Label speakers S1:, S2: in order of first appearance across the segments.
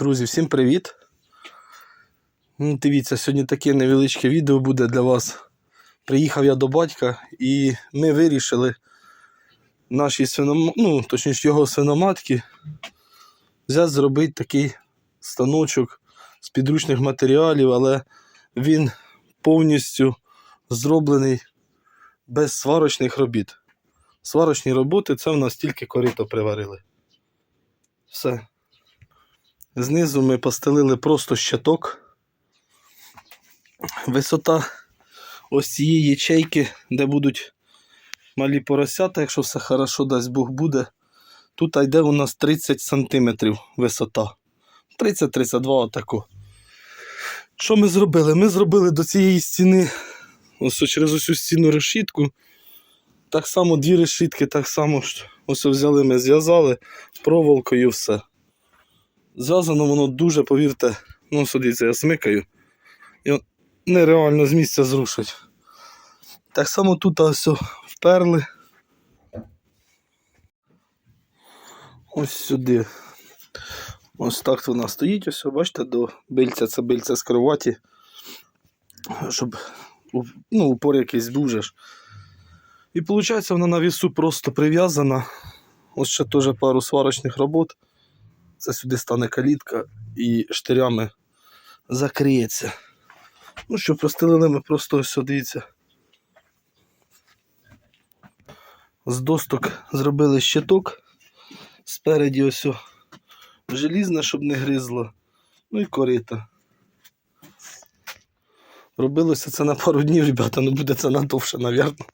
S1: Друзі, всім привіт! Ну, дивіться, сьогодні таке невеличке відео буде для вас. Приїхав я до батька і ми вирішили нашій свином... ну, точніше його свиноматки взяти зробити такий станочок з підручних матеріалів, але він повністю зроблений без сварочних робіт. Сварочні роботи це в нас тільки корито приварили. Все. Знизу ми постелили просто щиток. Висота ось цієї ячейки, де будуть малі поросята, якщо все хорошо, дасть Бог буде. Тут йде у нас 30 см висота. 30-32 отако. Що ми зробили? Ми зробили до цієї стіни, ось через усю стіну решітку. Так само дві решітки, так само ось взяли, ми зв'язали проволокою все. Зв'язано воно дуже, повірте, ну судіться, я смикаю. І нереально з місця зрушить. Так само тут ось вперли. Ось сюди. Ось так вона стоїть, ось, бачите, до бильця, це бильця з кроваті. Щоб ну, упор якийсь був же ж. І виходить, вона на вісу просто прив'язана. Ось ще теж пару сварочних робот. Це сюди стане калітка і штирями закриється. Ну що, простелили ми просто ось дивіться. З досток зробили щиток. Спереді ось желізне, щоб не гризло. Ну і корита. Робилося це на пару днів, ребята, ну буде це надовше, навірно.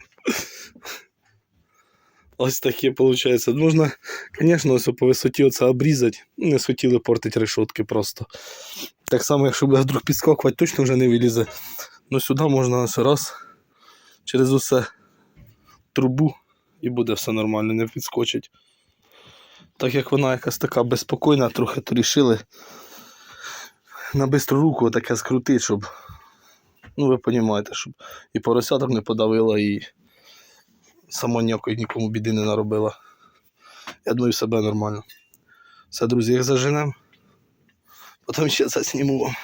S1: Ось таке виходить. Можна, звісно, ось по висоті оце обрізати. Не схотіли портити решетки просто. Так само, якщо буде вдруг підскакувати, точно вже не вилізе. Ну сюди можна ось раз через усе трубу і буде все нормально, не підскочить. Так як вона якась така безпокійна, трохи то рішили на бистру руку таке скрутити, щоб, ну ви розумієте, щоб і поросяток не подавила, і сама ніякої нікому біди не наробила. Я думаю, себе нормально. Все, друзі, їх заженемо. Потім ще засніму вам.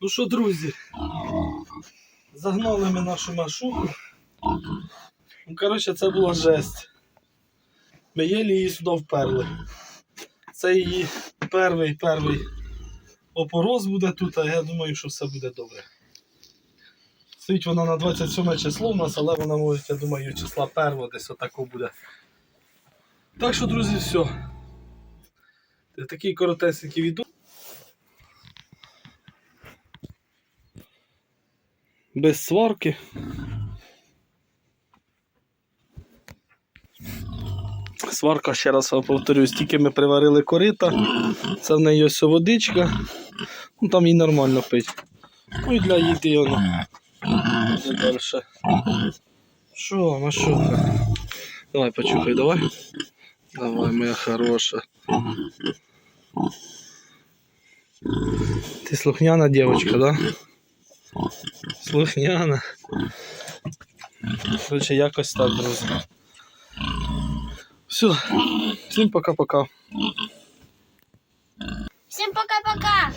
S1: Ну що, друзі, загнали ми нашу маршрутку. Ну, коротше, це була жесть. Ми єлі її сюди вперли. Це її перший перший опороз буде тут, а я думаю, що все буде добре. Стоїть вона на 27 число у нас, але вона може, я думаю, числа 1 десь отако буде. Так що, друзі, все. Такий коротесенький відео. Без сварки. Сварка, ще раз повторюсь, тільки ми приварили корита. Це в неї ось водичка. Ну там їй нормально пить. Ну і для їди воно. Вже далі. Що, Машуха? Давай почухай, давай. Давай, моя хороша. Ти слухняна девочка, да? Слухняна. Короче, якось так, друзі. Все, всім пока-пока.
S2: Всем пока-пока!